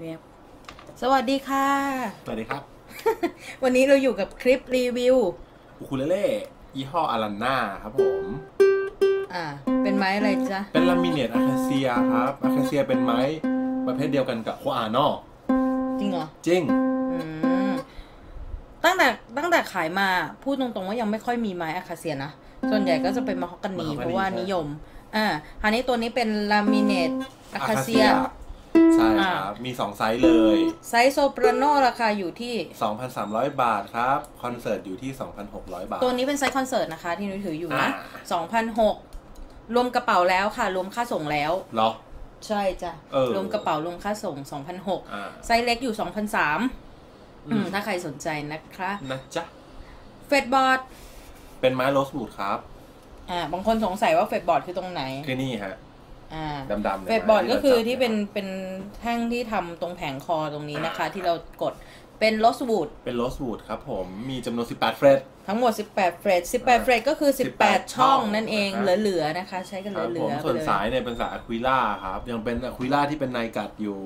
เว็บสวัสดีค่ะ สวัสดีครับ วันนี้เราอยู่กับคลิปรีวิวอูคูเลเล่ยี่ห้ออารันนาครับผม อ่า เป็นไม้อะไรจ๊ะ เป็นลามิเนตอะคาเซียครับอะคาเซียเป็นไม้ประเภทเดียวกันกับโคอานอจริงเหรอ จริง อืม ตั้งแต่ตั้งแต่ขายมาพูดตรงๆว่ายังไม่ค่อยมีไม้อะคาเซียนะ ส่วนใหญ่ก็จะเป็นมะฮอกกานีมะฮอกกานีเพราะว่าใช่นิยม อ่า คราวนี้ตัวนี้เป็นลามิเนตอะคาเซีย ใช่อ่าครับ มี 2 ไซส์เลย ไซส์โซปราโนราคาอยู่ที่ 2,300 บาทครับ คอนเสิร์ตอยู่ที่ 2,600 บาท ตัวนี้เป็นไซส์คอนเสิร์ตนะคะ ที่นุ้ยถืออยู่นะอ่าสองพันหกรวมกระเป๋าแล้วค่ะ รวมค่าส่งแล้วเหรอ ใช่จ้ะเออรวมกระเป๋ารวมค่าส่งสองพันหกอ่าไซส์เล็กอยู่2,003อือืมมถ้าใครสนใจนะคะนะจ๊ะเฟดบอร์ดเป็นไม้โรสวูดครับ อ่า บางคนสงสัยว่าเฟดบอร์ดคือตรงไหน คือนี่ฮะอ่า ดำๆนี่ยเฟดบอร์ดก็คือที่ไม้เป็นเป็นแท่งที่ทำตรงแผงคอตรงนี้นะคะ ที่เรากดเป็นโรสวูดเป็นโรสวูดครับผมมีจำนวน 18 เฟรตทั้งหมด 18 เฟรด18 เฟรดก็คือ 18 18ช่องช่องนั่นเองนะครับเหลือๆนะคะ ใช้กันครับเหลืผมอๆไปส่วนเลยสายเนี่ยเป็นสายอะควิล่าครับ ยังเป็นอะควิล่าที่เป็นไนกัดอยู่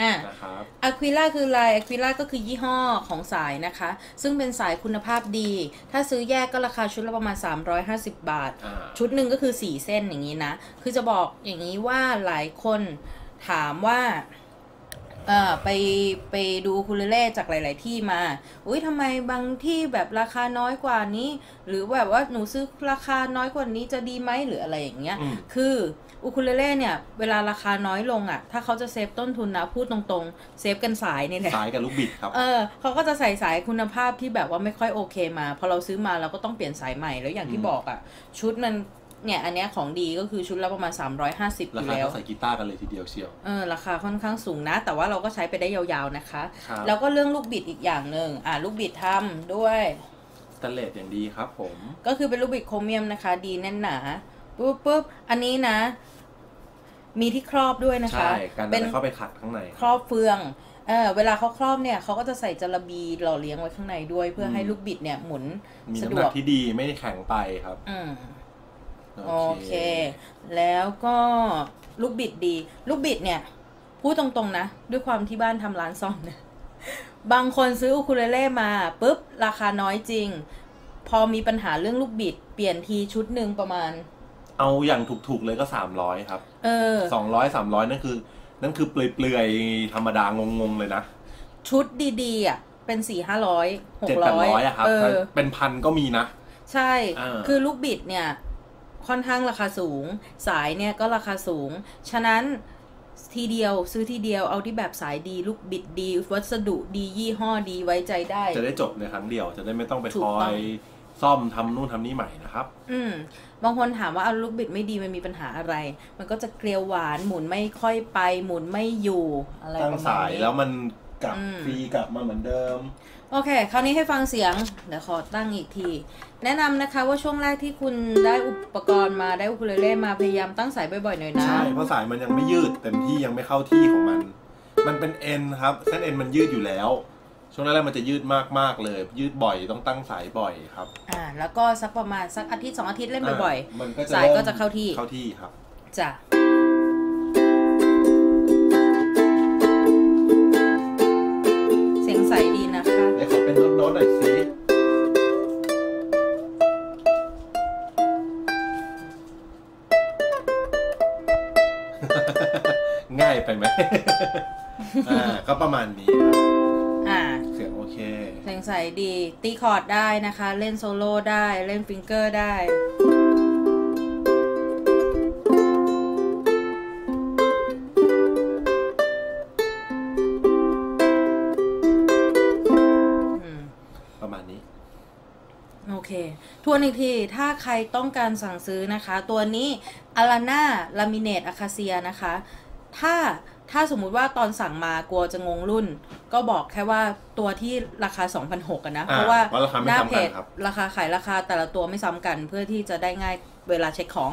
อ่านะครับอะควิล่าคือลายอะควิล่าก็คือยี่ห้อของสายนะคะ ซึ่งเป็นสายคุณภาพดี ถ้าซื้อแยกก็ราคาชุดละประมาณ 350 บาท อ่า ชุดหนึ่งก็คือ 4 เส้นอย่างนี้นะ คือจะบอกอย่างนี้ว่าหลายคนถามว่า เอ่อไปไปดูคูเลเล่จากหลาย ๆ ที่มา อุ้ยทำไมบางที่แบบราคาน้อยกว่านี้ หรือแบบว่าหนูซื้อราคาน้อยกว่านี้จะดีไหมหรืออะไรอย่างเงี้ย อืม คือ อูคูเลเล่เนี่ยเวลาราคาน้อยลงอะ่ะ ถ้าเขาจะเซฟต้นทุนนะพูดตรงๆ เซฟกันสายนี่แหละสายกับลูกบิดครับ เออเขาก็จะใส่สายคุณภาพที่แบบว่าไม่ค่อยโอเคมา พอเราซื้อมาเราก็ต้องเปลี่ยนสายใหม่แล้วอย่างที่อืมบอกอะ่ะ ชุดมันเนี่ยอันเนี้ยของดีก็คือชุดละประมาณ 350อรายู่คาแล้วเท่าใส่กีตาร์กันเลยทีเดียวเชียวเออราคาค่อนข้างสูงนะ แต่ว่าเราก็ใช้ไปได้ยาวๆนะคะครับแล้วก็เรื่องลูกบิดอีกอย่างหนึ่งอ่าลูกบิดทำด้วยสแตนเลสอย่างดีครับผม ก็คือเป็นลูกบิดโครเมียมนะคะ ดีแน่นหนาปุ๊บปุ๊บอันนี้นะ มีที่ครอบด้วยนะคะ ใช่การเป็นนำเข้าไปขัดข้างใน ครอบเฟืองเออเวลาเขาครอบเนี่ยเขาก็จะใส่จระบีหล่อเลี้ยงไว้ข้างในด้วย เพื่อให้ลูกบิดเนี่ยหมุนมีสะน้ำดหนัวกกที่ดีไม่ได้แข็งไปครับอืมโอโอเค แล้วก็ลูกบิดดี ลูกบิดเนี่ย พูดตรงๆนะ ด้วยความที่บ้านทำร้านซ่อมเนี่ยบางคนซื้ออูคูเลเล่มาปุ๊บ ราคาน้อยจริง พอมีปัญหาเรื่องลูกบิด เปลี่ยนทีชุดหนึ่งประมาณ เอาอย่างถูกๆเลยก็สามร้อยครับเออสองร้อยสามร้อยนั่นคือ นั่นคือเปลือยๆธรรมดางงๆเลยนะ ชุดดีๆอะเป็นสี่ห้าร้อยหเจ็กดแปดร้อยร้อยอะครับเอถ้าอเป็นพันก็มีนะ ใช่อ่าคือลูกบิดเนี่ยค่อนข้างราคาสูง สายเนี่ยก็ราคาสูง ฉะนั้นทีเดียวซื้อทีเดียวเอาที่แบบสายดี ลูกบิดดี วัสดุดียี่ห้อดีไว้ใจได้ จะได้จบในครั้งเดียวจะได้ไม่ต้องไปถูคกอต้องย ซ่อมทำนู่นทำนี่ใหม่นะครับ อืมบางคนถามว่าเอาลูกบิดไม่ดีมันมีปัญหาอะไร มันก็จะเกลียวหวานหมุนไม่ค่อยไป หมุนไม่อยู่อะไรตั้ปงระมาณสายนี้แล้วมันกลับอืมฟรีกลับมาเหมือนเดิม โอเค คราวนี้ให้ฟังเสียง เดี๋ยวขอตั้งอีกที แนะนำนะคะว่าช่วงแรกที่คุณได้อุปกรณ์มาได้อุคูเลเล่มาพยายามตั้งสายบ่อยๆหน่อยนะใช่เพราะสายมันยังไม่ยืดเต็มที่ยังไม่เข้าที่ของมัน มันเป็นเอ็นครับเส้นเอ็นมันยืดอยู่แล้ว ช่วงแรกๆมันจะยืดมากๆเลย ยืดบ่อยต้องตั้งสายบ่อยครับ อ่า แล้วก็สักประมาณสักอาทิตย์สองอาทิตย์เล่นบ่อยมันก็ๆจะสายก็ริ่มจะเข้าที่เข้าที่ครับจ้ะเสียงใสดีนะคะเดี๋ยวขอเป็นโน้ตๆหน่อยสิง่ายไปไหมอ่าก็ประมาณนี้ครับอ่า เสียงโอเคเสียงใสดี ตีคอร์ดได้นะคะ เล่นโซโล่ได้ เล่นฟิงเกอร์ได้อืมประมาณนี้ โอเค ทวนอีกที ถ้าใครต้องการสั่งซื้อนะคะ ตัวนี้อาราน่าลามิเนตอะคาเซียนะคะ ถ้าถ้าสมมุติว่าตอนสั่งมากลัวจะงงรุ่น ก็บอกแค่ว่าตัวที่ราคา2,600อะนะอ่าเพราะว่าเพราะราคาไม่หน้าซ้ำเพกันจครับราคาขายราคาแต่ละตัวไม่ซ้ำกันเพื่อที่จะได้ง่ายเวลาเช็คของ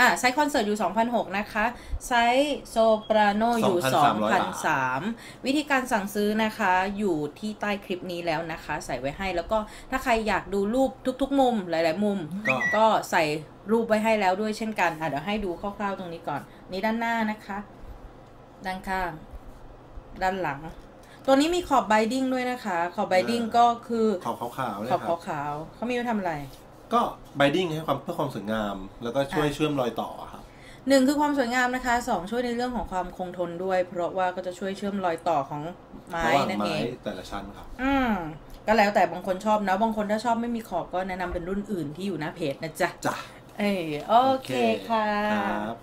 อะไซส์คอนเสิร์ตอยู่2,600นะคะ ไซส์โซปราโนอยู่2,300 2,003 วิธีการสั่งซื้อนะคะอยู่ที่ใต้คลิปนี้แล้วนะคะ ใส่ไว้ให้แล้วก็ถ้าใครอยากดูรูปทุกๆ มุมหลาย ๆ มุม ก็ก็ใส่รูปไว้ให้แล้วด้วยเช่นกันอะเดี๋ยวให้ดูคร่าวๆตรงนี้ก่อน นี่ด้านหน้านะคะ ด้านข้าง ด้านหลัง ตัวนี้มีขอบไบดิ้งด้วยนะคะ ขอบไบดิ้งอ่าก็คือขอบขาวๆเนี่ยขอบครับขาวๆเขามีไว้ทำอะไร ก็ไบดิ้งให้ความเพื่อความสวยงาม แล้วก็ช่วยอะเชื่อมรอยต่อครับหนึ่งคือความสวยงามนะคะสองช่วยในเรื่องของความคงทนด้วย เพราะว่าก็จะช่วยเชื่อมรอยต่อของไม้ระหว่างนั่นเอไม้งแต่ละชั้นครับ อืมก็แล้วแต่บางคนชอบนะบางคนถ้าชอบไม่มีขอบก็แนะนำเป็นรุ่นอื่นที่อยู่หน้าเพจนะจ๊ะจ้ะเออโอเคค่ะครับ